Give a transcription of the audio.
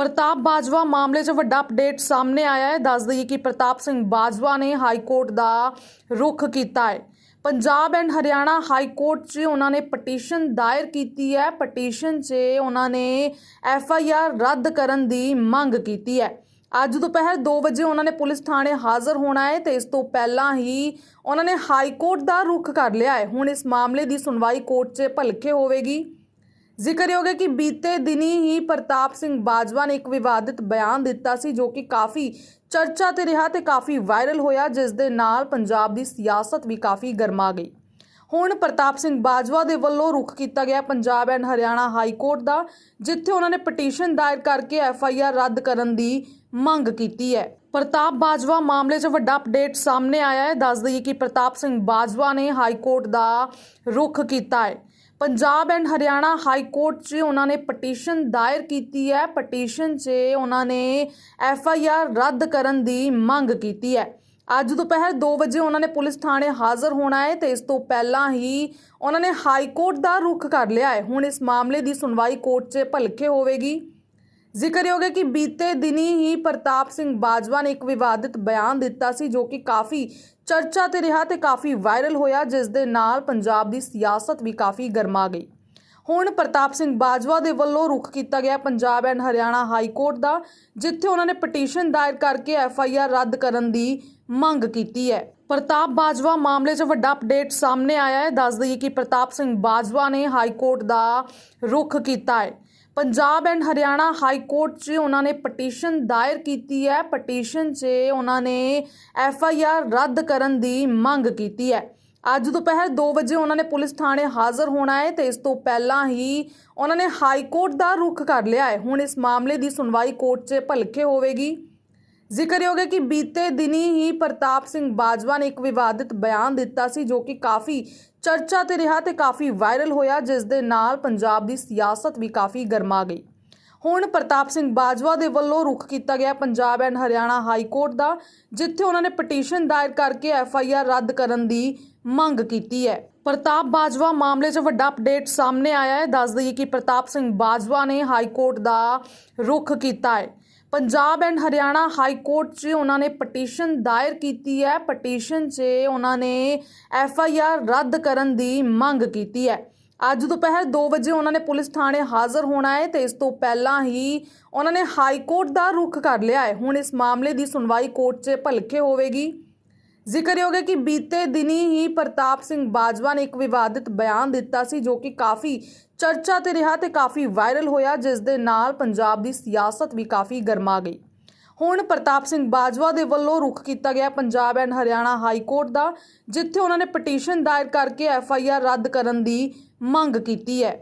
ਪ੍ਰਤਾਪ ਬਾਜਵਾ, ਮਾਮਲੇ 'ਚ ਵੱਡਾ ਅਪਡੇਟ ਸਾਹਮਣੇ ਆਇਆ ਹੈ। ਦੱਸ ਦਈਏ ਕਿ ਪ੍ਰਤਾਪ ਸਿੰਘ ਬਾਜਵਾ ਨੇ ਹਾਈ ਕੋਰਟ ਦਾ ਰੁਖ ਕੀਤਾ ਹੈ। Punjab and Haryana high court 'ਚ ਉਹਨਾਂ ਨੇ ਪਟੀਸ਼ਨ ਦਾਇਰ ਕੀਤੀ ਹੈ। ਪਟੀਸ਼ਨ 'ਚ ਉਹਨਾਂ ਨੇ ਐਫ ਆਈ ਆਰ ਰੱਦ ਕਰਨ ਦੀ ਮੰਗ ਕੀਤੀ ਹੈ। ਅੱਜ ਦੁਪਹਿਰ 2 ਵਜੇ ਉਹਨਾਂ ਨੇ ਪੁਲਿਸ ਥਾਣੇ ਹਾਜ਼ਰ ਹੋਣਾ ਹੈ ਤੇ ਇਸ ਤੋਂ ਪਹਿਲਾਂ ਹੀ ਉਹਨਾਂ ਨੇ ਹਾਈ ਕੋਰਟ ਦਾ ਰੁਖ ਕਰ ਲਿਆ ਹੈ। ਹੁਣ ਇਸ ਮਾਮਲੇ ਦੀ ਸੁਣਵਾਈ ਕੋਰਟ 'ਚ ਭਲਕੇ ਹੋਵੇਗੀ। ਜ਼ਿਕਰਯੋਗ ਹੈ ਕਿ ਬੀਤੇ ਦਿਨੀ ਹੀ ਪ੍ਰਤਾਪ ਸਿੰਘ ਬਾਜਵਾ ਨੇ ਇੱਕ ਵਿਵਾਦਿਤ ਬਿਆਨ ਦਿੱਤਾ ਸੀ ਜੋ ਕਿ ਕਾਫੀ ਚਰਚਾ ਤੇ ਰਿਹਾ ਤੇ ਕਾਫੀ ਵਾਇਰਲ ਹੋਇਆ, ਜਿਸ ਦੇ ਨਾਲ ਪੰਜਾਬ ਦੀ ਸਿਆਸਤ ਵੀ ਕਾਫੀ ਗਰਮਾ ਗਈ। ਹੁਣ ਪ੍ਰਤਾਪ ਸਿੰਘ ਬਾਜਵਾ ਦੇ ਵੱਲੋਂ ਰੁਖ ਕੀਤਾ ਗਿਆ Punjab and Haryana high court ਦਾ, ਜਿੱਥੇ ਉਹਨਾਂ ਨੇ ਪਟੀਸ਼ਨ ਦਾਇਰ ਕਰਕੇ ਐਫ ਆਈ ਆਰ ਰੱਦ ਕਰਨ ਦੀ ਮੰਗ ਕੀਤੀ ਹੈ। ਪ੍ਰਤਾਪ ਬਾਜਵਾ ਮਾਮਲੇ 'ਚ ਵੱਡਾ ਅਪਡੇਟ ਸਾਹਮਣੇ ਆਇਆ ਹੈ। ਦੱਸ ਦਈਏ ਕਿ ਪ੍ਰਤਾਪ ਸਿੰਘ ਬਾਜਵਾ ਨੇ ਹਾਈ ਕੋਰਟ ਦਾ ਰੁਖ ਕੀਤਾ ਹੈ। Punjab and Haryana high court 'ਚ ਉਹਨਾਂ ਨੇ ਪਟੀਸ਼ਨ ਦਾਇਰ ਕੀਤੀ ਹੈ। ਪਟੀਸ਼ਨ 'ਚ ਉਹਨਾਂ ਨੇ ਐਫ ਆਈ ਆਰ ਰੱਦ ਕਰਨ ਦੀ ਮੰਗ ਕੀਤੀ ਹੈ। ਅੱਜ ਦੁਪਹਿਰ 2 ਵਜੇ ਉਹਨਾਂ ਨੇ ਪੁਲਿਸ ਥਾਣੇ ਹਾਜ਼ਰ ਹੋਣਾ ਹੈ ਤੇ ਇਸ ਤੋਂ ਪਹਿਲਾਂ ਹੀ ਉਹਨਾਂ ਨੇ ਹਾਈ ਕੋਰਟ ਦਾ ਰੁਖ ਕਰ ਲਿਆ ਹੈ। ਹੁਣ ਇਸ ਮਾਮਲੇ ਦੀ ਸੁਣਵਾਈ ਕੋਰਟ 'ਚ ਭਲਕੇ ਹੋਵੇਗੀ। ਜ਼ਿਕਰਯੋਗ ਹੈ ਕਿ ਬੀਤੇ ਦਿਨੀ ਹੀ ਪ੍ਰਤਾਪ ਸਿੰਘ ਬਾਜਵਾ ਨੇ ਇੱਕ ਵਿਵਾਦਿਤ ਬਿਆਨ ਦਿੱਤਾ ਸੀ ਜੋ ਕਿ ਕਾਫੀ ਚਰਚਾ ਤੇ ਰਿਹਾ ਤੇ ਕਾਫੀ ਵਾਇਰਲ ਹੋਇਆ, ਜਿਸ ਦੇ ਨਾਲ ਪੰਜਾਬ ਦੀ ਸਿਆਸਤ ਵੀ ਕਾਫੀ ਗਰਮਾ ਗਈ। ਹੁਣ ਪ੍ਰਤਾਪ ਸਿੰਘ ਬਾਜਵਾ ਦੇ ਵੱਲੋਂ ਰੁਖ ਕੀਤਾ ਗਿਆ Punjab and Haryana high court ਦਾ, ਜਿੱਥੇ ਉਹਨਾਂ ਨੇ ਪਟੀਸ਼ਨ ਦਾਇਰ ਕਰਕੇ ਐਫ ਆਈ ਆਰ ਰੱਦ ਕਰਨ ਦੀ ਮੰਗ ਕੀਤੀ ਹੈ। ਪ੍ਰਤਾਪ ਬਾਜਵਾ ਮਾਮਲੇ 'ਚ ਵੱਡਾ ਅਪਡੇਟ ਸਾਹਮਣੇ ਆਇਆ ਹੈ। ਦੱਸ ਦਈਏ ਕਿ ਪ੍ਰਤਾਪ ਸਿੰਘ ਬਾਜਵਾ ਨੇ ਹਾਈ ਕੋਰਟ ਦਾ ਰੁਖ ਕੀਤਾ ਹੈ। Punjab and Haryana high court 'ਚ ਉਹਨਾਂ ਨੇ ਪਟੀਸ਼ਨ ਦਾਇਰ ਕੀਤੀ ਹੈ। ਪਟੀਸ਼ਨ 'ਚ ਉਹਨਾਂ ਨੇ ਐਫ ਆਈ ਆਰ ਰੱਦ ਕਰਨ ਦੀ ਮੰਗ ਕੀਤੀ ਹੈ। ਅੱਜ ਦੁਪਹਿਰ 2 ਵਜੇ ਉਹਨਾਂ ਨੇ ਪੁਲਿਸ ਥਾਣੇ ਹਾਜ਼ਰ ਹੋਣਾ ਹੈ ਤੇ ਇਸ ਤੋਂ ਪਹਿਲਾਂ ਹੀ ਉਹਨਾਂ ਨੇ ਹਾਈ ਕੋਰਟ ਦਾ ਰੁਖ ਕਰ ਲਿਆ ਹੈ। ਹੁਣ ਇਸ ਮਾਮਲੇ ਦੀ ਸੁਣਵਾਈ ਕੋਰਟ 'ਚ ਭਲਕੇ ਹੋਵੇਗੀ। ਜ਼ਿਕਰਯੋਗ ਹੈ ਕਿ ਬੀਤੇ ਦਿਨੀ ਹੀ ਪ੍ਰਤਾਪ ਸਿੰਘ ਬਾਜਵਾ ਨੇ ਇੱਕ ਵਿਵਾਦਿਤ ਬਿਆਨ ਦਿੱਤਾ ਸੀ ਜੋ ਕਿ ਕਾਫੀ ਚਰਚਾ ਤੇ ਰਿਹਾ ਤੇ ਕਾਫੀ ਵਾਇਰਲ ਹੋਇਆ, ਜਿਸ ਦੇ ਨਾਲ ਪੰਜਾਬ ਦੀ ਸਿਆਸਤ ਵੀ ਕਾਫੀ ਗਰਮਾ ਗਈ। ਹੁਣ ਪ੍ਰਤਾਪ ਸਿੰਘ ਬਾਜਵਾ ਦੇ ਵੱਲੋਂ ਰੁਖ ਕੀਤਾ ਗਿਆ Punjab and Haryana high court ਦਾ, ਜਿੱਥੇ ਉਹਨਾਂ ਨੇ ਪਟੀਸ਼ਨ ਦਾਇਰ ਕਰਕੇ ਐਫ ਆਈ ਆਰ ਰੱਦ ਕਰਨ ਦੀ ਮੰਗ ਕੀਤੀ ਹੈ। ਪ੍ਰਤਾਪ ਬਾਜਵਾ ਮਾਮਲੇ 'ਚ ਵੱਡਾ ਅਪਡੇਟ ਸਾਹਮਣੇ ਆਇਆ ਹੈ। ਦੱਸ ਦਈਏ ਕਿ ਪ੍ਰਤਾਪ ਸਿੰਘ ਬਾਜਵਾ ਨੇ ਹਾਈ ਕੋਰਟ ਦਾ ਰੁਖ ਕੀਤਾ ਹੈ। Punjab and Haryana high court 'ਚ ਉਹਨਾਂ ਨੇ ਪਟੀਸ਼ਨ ਦਾਇਰ ਕੀਤੀ ਹੈ। ਪਟੀਸ਼ਨ 'ਚ ਉਹਨਾਂ ਨੇ ਐਫ ਆਈ ਆਰ ਰੱਦ ਕਰਨ ਦੀ ਮੰਗ ਕੀਤੀ ਹੈ। ਅੱਜ ਦੁਪਹਿਰ 2 ਵਜੇ ਉਹਨਾਂ ਨੇ ਪੁਲਿਸ ਥਾਣੇ ਹਾਜ਼ਰ ਹੋਣਾ ਹੈ ਤੇ ਇਸ ਤੋਂ ਪਹਿਲਾਂ ਹੀ ਉਹਨਾਂ ਨੇ ਹਾਈ ਕੋਰਟ ਦਾ ਰੁਖ ਕਰ ਲਿਆ ਹੈ। ਹੁਣ ਇਸ ਮਾਮਲੇ ਦੀ ਸੁਣਵਾਈ ਕੋਰਟ 'ਚ ਭਲਕੇ ਹੋਵੇਗੀ। ਜ਼ਿਕਰਯੋਗ ਹੈ ਕਿ ਬੀਤੇ ਦਿਨੀ ਹੀ ਪ੍ਰਤਾਪ ਸਿੰਘ ਬਾਜਵਾ ਨੇ ਇੱਕ ਵਿਵਾਦਿਤ ਬਿਆਨ ਦਿੱਤਾ ਸੀ ਜੋ ਕਿ ਕਾਫੀ ਚਰਚਾ ਤੇ ਰਿਹਾ ਤੇ ਕਾਫੀ ਵਾਇਰਲ ਹੋਇਆ, ਜਿਸ ਦੇ ਨਾਲ ਪੰਜਾਬ ਦੀ ਸਿਆਸਤ ਵੀ ਕਾਫੀ ਗਰਮਾ ਗਈ। ਹੁਣ ਪ੍ਰਤਾਪ ਸਿੰਘ ਬਾਜਵਾ ਦੇ ਵੱਲੋਂ ਰੁਖ ਕੀਤਾ ਗਿਆ Punjab and Haryana high court ਦਾ, ਜਿੱਥੇ ਉਹਨਾਂ ਨੇ ਪਟੀਸ਼ਨ ਦਾਇਰ ਕਰਕੇ ਐਫ ਆਈ ਆਰ ਰੱਦ ਕਰਨ ਦੀ ਮੰਗ ਕੀਤੀ ਹੈ।